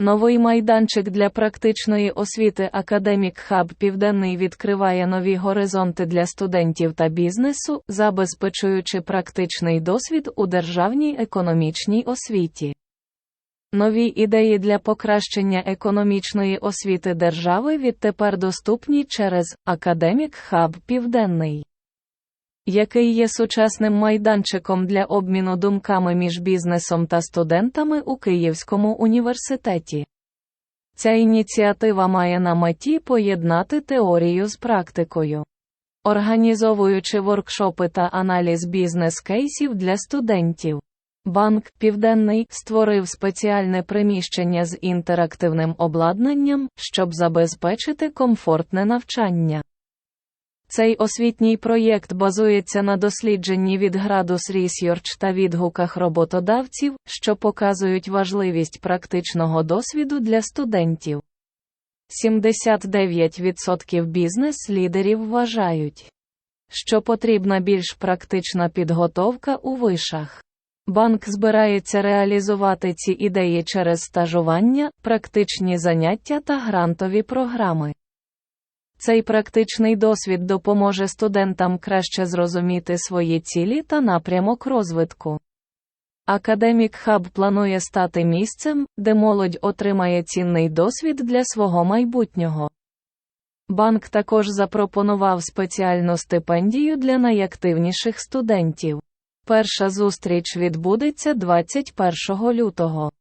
Новий майданчик для практичної освіти Академік Хаб Південний відкриває нові горизонти для студентів та бізнесу, забезпечуючи практичний досвід у державній економічній освіті. Нові ідеї для покращення економічної освіти держави відтепер доступні через Академік Хаб Південний який є сучасним майданчиком для обміну думками між бізнесом та студентами у Київському університеті. Ця ініціатива має на меті поєднати теорію з практикою. Організовуючи воркшопи та аналіз бізнес-кейсів для студентів. Банк Південний створив спеціальне приміщення з інтерактивним обладнанням, щоб забезпечити комфортне навчання. Цей освітній проєкт базується на дослідженні від Gradus Research та відгуках роботодавців, що показують важливість практичного досвіду для студентів. 79% бізнес-лідерів вважають, що потрібна більш практична підготовка у вишах. Банк збирається реалізувати ці ідеї через стажування, практичні заняття та грантові програми. Цей практичний досвід допоможе студентам краще зрозуміти свої цілі та напрямок розвитку. Академік Хаб планує стати місцем, де молодь отримає цінний досвід для свого майбутнього. Банк також запропонував спеціальну стипендію для найактивніших студентів. Перша зустріч відбудеться 21 лютого.